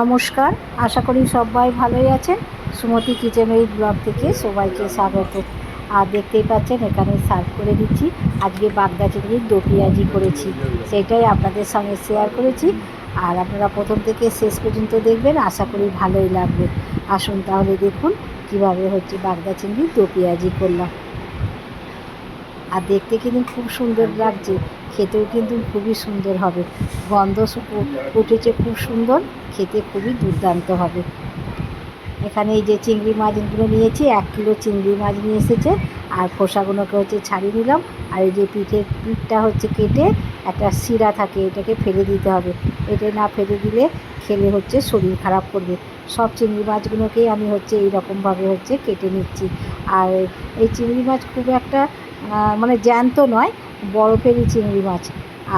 নমস্কার, আশা করি সবাই ভালোই আছেন। সুমতি কিচেন এই ব্লগ থেকে সবাইকে স্বাগত। আর দেখতেই পাচ্ছেন, এখানে সার্ভ করে দিচ্ছি। আজকে বাগদা চিংড়ির দো পেঁয়াজি করেছি। সেটাই আপনাদের সঙ্গে শেয়ার করেছি। আর আপনারা প্রথম থেকে শেষ পর্যন্ত দেখবেন, আশা করি ভালোই লাগবে। আসুন তাহলে দেখুন কীভাবে হচ্ছে বাগদা চিংড়ির দো পেঁয়াজি করলাম। আর দেখতে কিন্তু খুব সুন্দর লাগছে। খেতেও কিন্তু খুবই সুন্দর হবে। গন্ধ উঠেছে খুব সুন্দর, খেতে খুবই দুর্দান্ত হবে। এখানে এই যে চিংড়ি মাছগুলো নিয়েছি, এক কিলো চিংড়ি মাছ নিয়ে এসেছে, আর খোসাগুলোকে হচ্ছে ছাড়িয়ে নিলাম। আর এই যে পিঠের পিঠটা হচ্ছে কেটে একটা শিরা থাকে, এটাকে ফেলে দিতে হবে। এটা না ফেলে দিলে খেলে হচ্ছে শরীর খারাপ করবে। সব চিংড়ি মাছগুলোকেই আমি হচ্ছে এই রকমভাবে হচ্ছে কেটে নিচ্ছি। আর এই চিংড়ি মাছ খুব একটা মানে জ্যান্ত নয় বরফেরই চিংড়ি মাছ।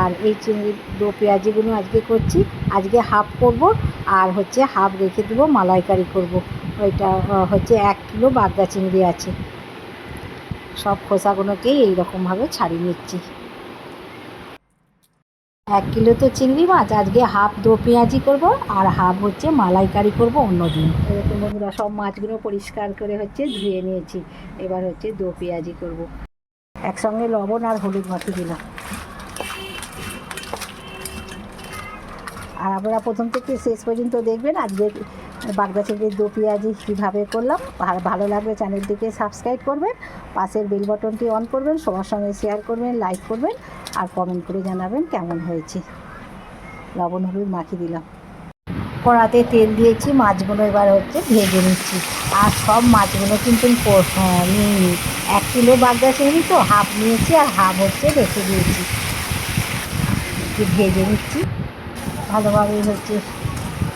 আর এই চিংড়ি দো পেঁয়াজিগুলো আজকে করছি। আজকে হাফ করব আর হচ্ছে হাফ রেখে দেবো, মালাইকারি করব। ওইটা হচ্ছে এক কিলো বাগদা চিংড়ি আছে। সব খোসাগুলোকেই এইরকমভাবে ছাড়িয়ে নিচ্ছি। এক কিলো তো চিংড়ি মাছ, আজকে হাফ দো পেঁয়াজি করব আর হাফ হচ্ছে মালাইকারি করব অন্য দিন। এরকম বন্ধুরা, সব মাছগুলো পরিষ্কার করে হচ্ছে ধুয়ে নিয়েছি। এবার হচ্ছে দো পেঁয়াজি করব। একসঙ্গে লবণ আর হলুদ মাখিয়ে দিলাম। আর আপনারা প্রথম থেকে শেষ পর্যন্ত দেখবেন আজকে বাগদা চিংড়ির দো পেঁয়াজি কীভাবে করলাম। আর ভালো লাগবে চ্যানেলটিকে সাবস্ক্রাইব করবেন পাশের বেল বটনটি অন করবেন সবার সঙ্গে শেয়ার করবেন লাইক করবেন আর কমেন্ট করে জানাবেন কেমন হয়েছে। লবণ হলুদ মাখিয়ে দিলাম। কড়াতে তেল দিয়েছি মাছগুলো এবার হচ্ছে ভেজে নিচ্ছি। আর সব মাছগুলো কিন্তু হ্যাঁ, নিইনি এক কিলো বাগদা চিংড়ি তো হাফ নিয়েছি আর হাফ হচ্ছে রেখে দিয়েছি। একটু ভেজে নিচ্ছি। ভালোভাবে হচ্ছে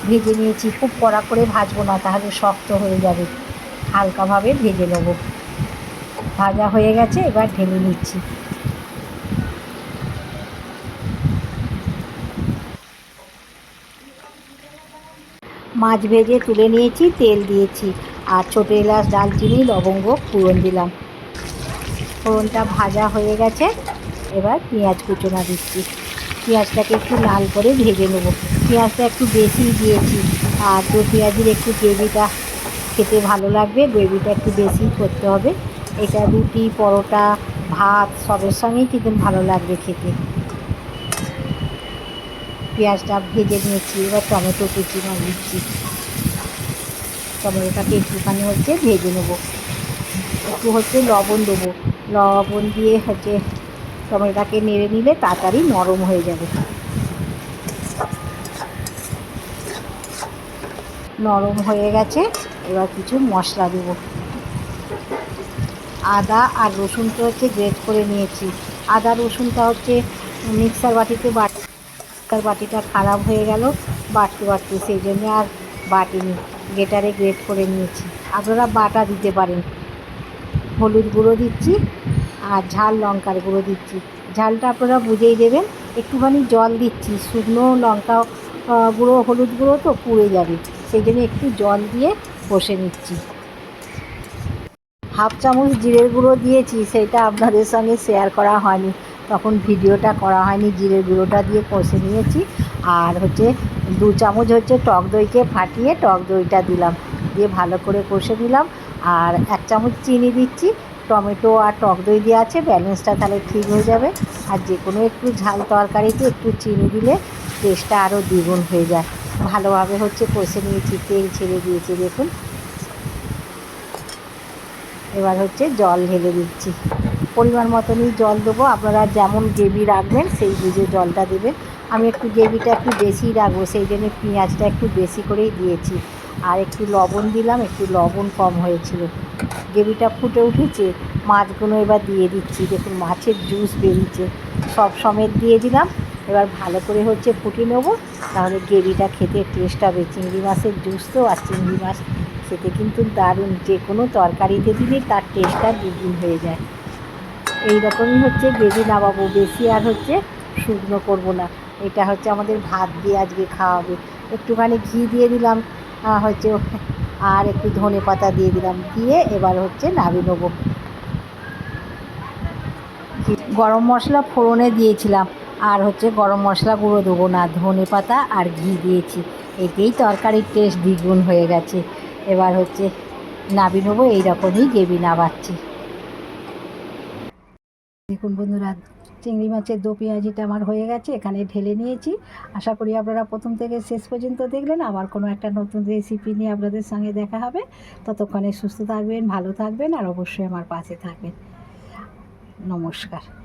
ভেজে নিয়েছি, খুব কড়া করে ভাজবো না, তাহলে শক্ত হয়ে যাবে। হালকাভাবে ভেজে নেব। ভাজা হয়ে গেছে, এবার ঢেলে নিচ্ছি। মাছ ভেজে তুলে নিয়েছি, তেল দিয়েছি। আর ছোটো এলাচ দালচিনি লবঙ্গ, ফোড়ন দিলাম। ফোড়নটা ভাজা হয়ে গেছে। এবার পেঁয়াজ কুচোনা দিচ্ছি। পেঁয়াজটাকে একটু লাল করে ভেজে নেব। পেঁয়াজটা একটু বেশি দিয়েছি। আর তো পেঁয়াজের একটু গ্রেভিটা খেতে ভালো লাগবে, গ্রেভিটা একটু বেশি করতে হবে। এটা রুটি, পরোটা, ভাত, সবের সঙ্গেই কিন্তু ভালো লাগবে খেতে। পেঁয়াজটা ভেজে নিয়েছি। এবার টমেটো কুচি দিচ্ছি। টমেটোটাকে একটুখানি হচ্ছে ভেজে নেব। একটু হচ্ছে লবণ দেবো। লবণ দিয়ে হচ্ছে টমেটোটাকে নেড়ে নিলে তাড়াতাড়ি নরম হয়ে যাবে। নরম হয়ে গেছে, এবার কিছু মশলা দেবো। আদা আর রসুনটা হচ্ছে গ্রেট করে নিয়েছি। আদা, রসুনটা হচ্ছে মিক্সার বাটিতে বাট মিক্সার বাটিটা খারাপ হয়ে গেল, বাটতে বাটতে, সেই জন্য আর বাটিনি, গ্রেটারে গ্রেট করে নিয়েছি। আপনারা বাটা দিতে পারেন। হলুদ গুঁড়ো দিচ্ছি আর ঝাল লঙ্কার গুঁড়ো দিচ্ছি। ঝালটা আপনারা বুঝেই দেবেন। একটুখানি জল দিচ্ছি। শুকনো লঙ্কা গুঁড়ো, হলুদ গুঁড়ো তো পুড়ে যাবে। সেই জন্য একটু জল দিয়ে কষে নিচ্ছি। হাফ চামচ জিরের গুঁড়ো দিয়েছি। সেটা আপনাদের সঙ্গে শেয়ার করা হয়নি। তখন ভিডিওটা করা হয়নি। জিরের গুঁড়োটা দিয়ে কষে নিয়েছি। আর হচ্ছে দু চামচ হচ্ছে টক দইকে ফাটিয়ে টক দইটা দিলাম। দিয়ে ভালো করে কষে নিলাম। আর এক চামচ চিনি দিচ্ছি, টমেটো আর টক দই দেওয়া আছে, ব্যালেন্সটা তাহলে ঠিক হয়ে যাবে। আর যে কোনো একটু ঝাল তরকারিতে একটু চিনি দিলে টেস্টটা আরও দ্বিগুণ হয়ে যায়। ভালোভাবে হচ্ছে কষে নিয়েছি, তেল ছেড়ে দিয়েছি, দেখুন। এবার হচ্ছে জল ঢেলে দিচ্ছি। পরিমাণ মতনই জল দেবো, আপনারা যেমন গ্রেভি রাখবেন সেই বুঝে জলটা দেবেন। আমি একটু গ্রেভিটা একটু বেশি রাখব, সেই জন্য পেঁয়াজটা একটু বেশি করেই দিয়েছি। আর একটু লবণ দিলাম, একটু লবণ কম হয়েছিল। গ্রেভিটা ফুটে উঠেছে, মাছগুলো এবার দিয়ে দিচ্ছি। দেখুন, মাছের জুস বেরিয়েছে। সব সমেত দিয়ে দিলাম। এবার ভালো করে হচ্ছে ফুটিয়ে নেব। তাহলে গ্রেভিটা খেতে টেস্ট হবে। চিংড়ি মাছের জুস তো, আর চিংড়ি মাছ খেতে কিন্তু দারুণ। যে কোনো তরকারিতে দিলে তার টেস্টটা দ্বিগুণ হয়ে যায়। এই রকমই হচ্ছে গ্রেভি নামাবো। বেশি আর হচ্ছে শুকনো করব না। এটা হচ্ছে আমাদের ভাত দিয়ে আজকে খাওয়াবে একটুখানি ঘি দিয়ে দিলাম। হচ্ছে আর একটু ধনে পাতা দিয়ে দিলাম। দিয়ে এবার হচ্ছে নাবি নেব গরম মশলা ফোড়নে দিয়েছিলাম। আর হচ্ছে গরম মশলা গুঁড়ো দেবো না, ধনে পাতা আর ঘি দিয়েছি। এতেই তরকারির টেস্ট দ্বিগুণ হয়ে গেছে। এবার হচ্ছে নাবি নেব এইরকমই গ্রেভি নাবাচ্ছি দেখুন বন্ধুরা চিংড়ি মাছের দো পেঁয়াজিটা আমার হয়ে গেছে, এখানে ঢেলে নিয়েছি। আশা করি আপনারা প্রথম থেকে শেষ পর্যন্ত দেখলেন। আবার কোনো একটা নতুন রেসিপি নিয়ে আপনাদের সঙ্গে দেখা হবে। ততক্ষণে সুস্থ থাকবেন, ভালো থাকবেন, আর অবশ্যই আমার পাশে থাকবেন। নমস্কার।